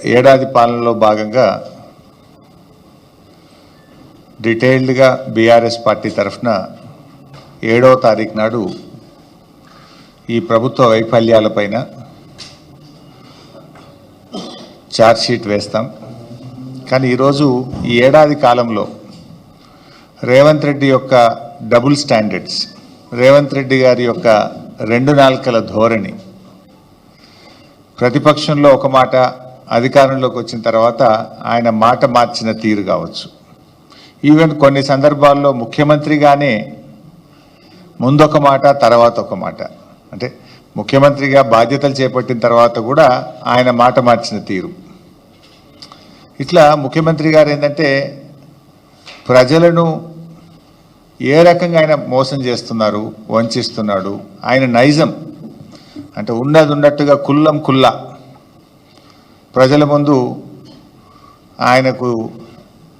ఏడాది పాలనలో భాగంగా డీటెయిల్డ్గా బీఆర్ఎస్ పార్టీ తరఫున ఏడవ తారీఖు నాడు ఈ ప్రభుత్వ వైఫల్యాలపైన ఛార్జ్షీట్ వేస్తాం. కానీ ఈరోజు ఈ ఏడాది కాలంలో రేవంత్ రెడ్డి యొక్క డబుల్ స్టాండర్డ్స్ రేవంత్ రెడ్డి గారి యొక్క రెండు నాలుకల ధోరణి ప్రతిపక్షంలో ఒక మాట అధికారంలోకి వచ్చిన తర్వాత ఆయన మాట మార్చిన తీరు కావచ్చు. ఈవెన్ కొన్ని సందర్భాల్లో ముఖ్యమంత్రిగానే ముందొక మాట తర్వాత ఒక మాట. అంటే ముఖ్యమంత్రిగా బాధ్యతలు చేపట్టిన తర్వాత కూడా ఆయన మాట మార్చిన తీరు. ఇట్లా ముఖ్యమంత్రి గారు ఏంటంటే ప్రజలను ఏ రకంగా ఆయన మోసం చేస్తున్నారు వంచిస్తున్నాడు ఆయన నైజం. అంటే ఉన్నది ఉన్నట్టుగా కుల్లం కుల్లా. ప్రజల ముందు ఆయనకు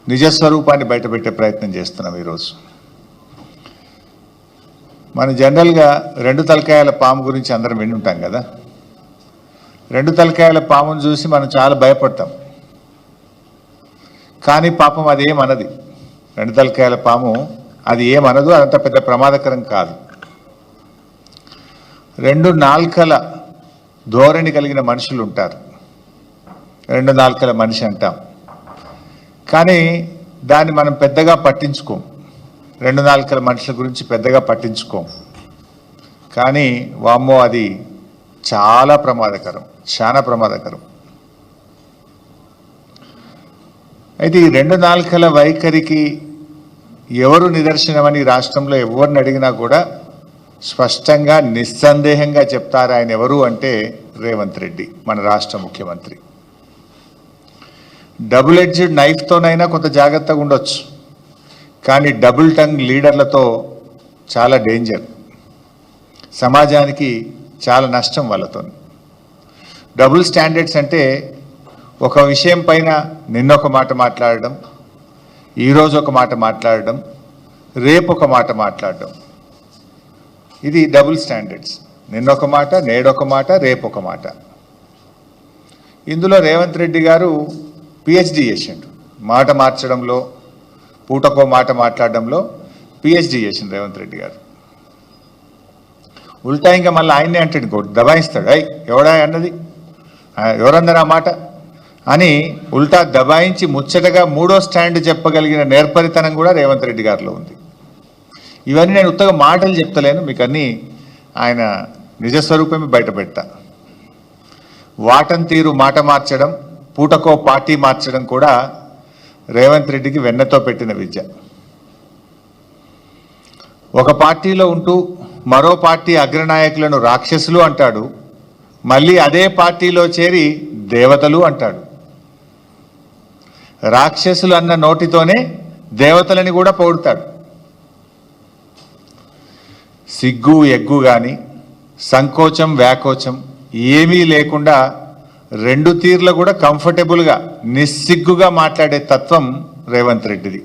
నిజస్వరూపాన్ని బయటపెట్టే ప్రయత్నం చేస్తున్నాం ఈరోజు. మన జనరల్గా రెండు తలకాయల పాము గురించి అందరం విని ఉంటాం కదా. రెండు తలకాయల పామును చూసి మనం చాలా భయపడతాం. కానీ పాపం అది ఏమనది రెండు తలకాయల పాము అది ఏమనదు అదంత పెద్ద ప్రమాదకరం కాదు. రెండు నాల్కల ధోరణి కలిగిన మనుషులు ఉంటారు రెండు నాలుకల మనిషి అంటాం. కానీ దాన్ని మనం పెద్దగా పట్టించుకోం. రెండు నాలుకల మనుషుల గురించి పెద్దగా పట్టించుకోం. కానీ వామ్మో అది చాలా ప్రమాదకరం చాలా ప్రమాదకరం. అయితే ఈ రెండు నాలుకల వైఖరికి ఎవరు నిదర్శనమని రాష్ట్రంలో ఎవరిని అడిగినా కూడా స్పష్టంగా నిస్సందేహంగా చెప్తారు ఆయన ఎవరు అంటే రేవంత్ రెడ్డి మన రాష్ట్ర ముఖ్యమంత్రి. డబుల్ ఎడ్జ్డ్ నైఫ్తోనైనా కొంత జాగ్రత్తగా ఉండొచ్చు. కానీ డబుల్ టంగ్ లీడర్లతో చాలా డేంజర్. సమాజానికి చాలా నష్టం వాళ్ళతో డబుల్ స్టాండర్డ్స్ అంటే ఒక విషయం పైన నిన్నొక మాట మాట్లాడడం ఈరోజు ఒక మాట మాట్లాడడం రేపు ఒక మాట మాట్లాడడం. ఇది డబుల్ స్టాండర్డ్స్. నిన్నొక మాట నేడొక మాట రేపు ఒక మాట. ఇందులో రేవంత్ రెడ్డి గారు పిహెచ్డి చేసిండు. మాట మార్చడంలో పూటకో మాట మాట్లాడడంలో పిహెచ్డి చేసిండు రేవంత్ రెడ్డి గారు. ఉల్టా ఇంకా మళ్ళీ ఆయన్నే అంటాడు ఇంకోటి దబాయిస్తాడు. అయ్ ఎవడా అన్నది? ఆ, ఆ మాట? అని ఉల్టా దబాయించి ముచ్చటగా మూడో స్టాండ్ చెప్పగలిగిన నేర్పరితనం కూడా రేవంత్ రెడ్డి గారిలో ఉంది. ఇవన్నీ నేను ఉత్తగా మాటలు చెప్తలేను మీకు అన్నీ ఆయన నిజస్వరూపమే బయట పెడతా వాటం తీరు మాట మార్చడం పూటకో పార్టీ మార్చడం కూడా రేవంత్ రెడ్డికి వెన్నతో పెట్టిన విద్య. ఒక పార్టీలో ఉంటూ మరో పార్టీ అగ్రనాయకులను రాక్షసులు అంటాడు మళ్ళీ అదే పార్టీలో చేరి దేవతలు అంటాడు. రాక్షసులు అన్న నోటితోనే దేవతలని కూడా పొగుడతాడు. సిగ్గు ఎగ్గు కానీ సంకోచం వ్యాకోచం ఏమీ లేకుండా రెండు తీర్ల కూడా కంఫర్టబుల్గా నిస్సిగ్గుగా మాట్లాడే తత్వం రేవంత్ రెడ్డిది.